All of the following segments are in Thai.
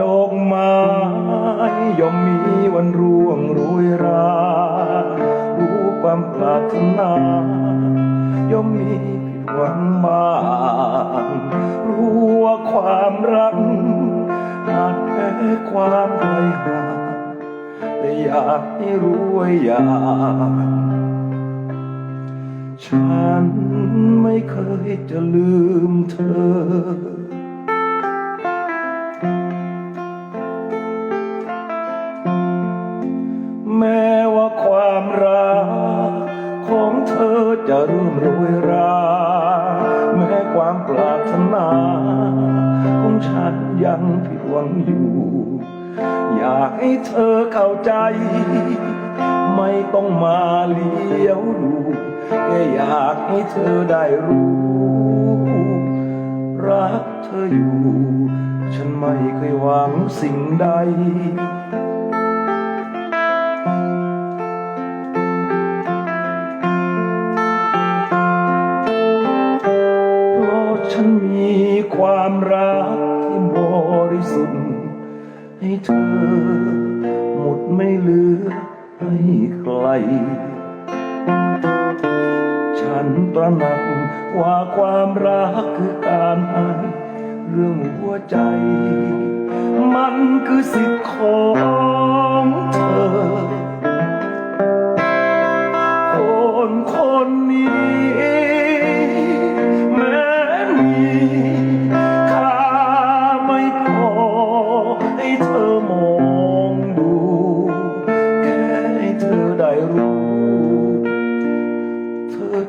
ดอกไม้ย่อมมีวันร่วงโรยรารู้ความปรารถนาย่อมมีผิดหวังบ้างรู้ว่าความรักอาจแพ้ความใจหาแต่อยากให้รู้ว่าอยากฉันไม่เคยจะลืมเธอ ริ่ยรา แม้ความปรารถนา ของฉันยังผิดหวังอยู่ อยากให้เธอเข้าใจ ไม่ต้องมาเลี้ยวดูแค่อยากให้เธอได้รู้ รักเธออยู่ ฉันไม่เคยหวังสิ่งใด สุด ให้เธอ หมดไม่เหลือให้ใคร ฉันตระหนักว่าความรักคือการให้เรื่องหัวใจ มันคือสิทธิ์ของเธอ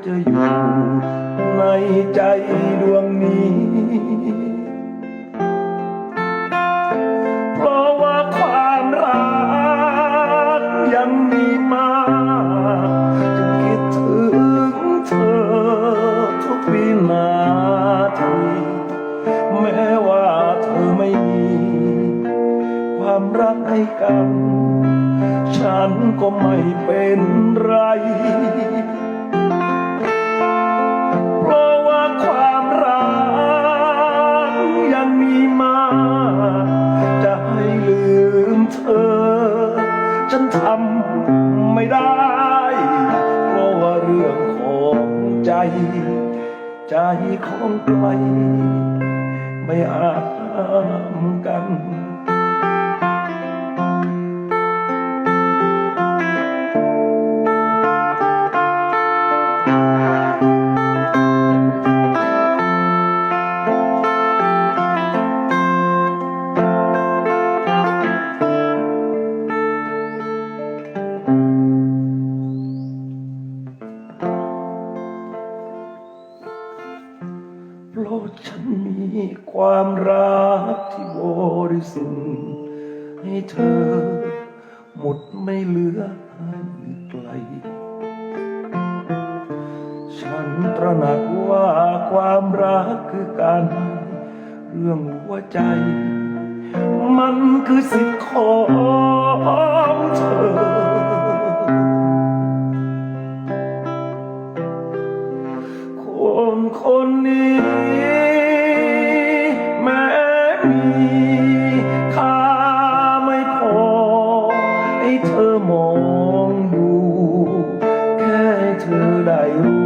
จะอยู่ในใจดวงนี้ เพราะว่าความรักยังมีมากจึงคิดถึงเธอทุกวินาทีแม้ว่าเธอไม่มี ความรักให้กัน ฉันก็ไม่เป็นไร ใจของใครไม่อาจห้ามกัน เพราะฉันมีความรักที่บริสุทธิ์ให้เธอ หมดไม่เหลือให้ไกล ฉันตระหนักว่าความรักคือการเรื่องหัวใจ มันคือสิทธิ์ของ มีค่าไม่พอให้เธอมองดู แค่เธอได้รู้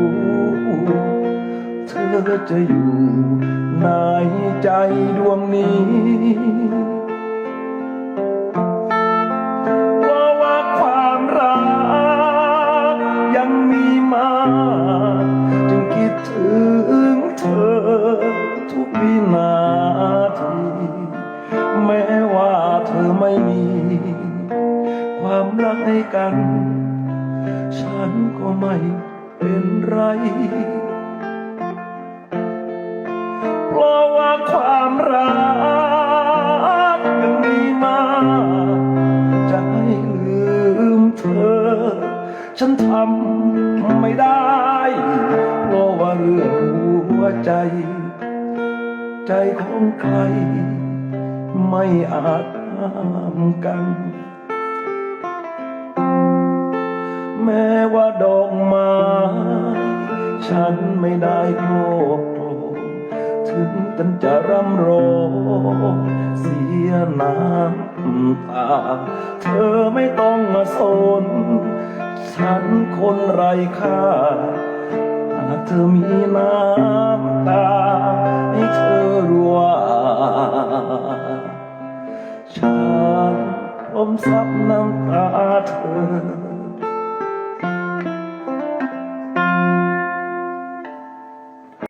เธอจะอยู่ในใจดวงนี้ ความรักให้กัน ฉันก็ไม่เป็นไร เพราะว่าความรักยังมีมา จะให้ลืมเธอ ฉันทำไม่ได้ เพราะว่าเรื่องหัวใจ ใจของใคร ไม่อาจห้ามกัน แม้ว่าดอกไม้ฉันไม่ได้โลภโกรธถึงกันจะร่ำรอเสียน้ำตา เธอไม่ต้องมาสน ฉันคนไร้ค่าหากเธอมีน้ำตา ให้เธอรู้ว่า ฉันอมซับน้ำตาเธอ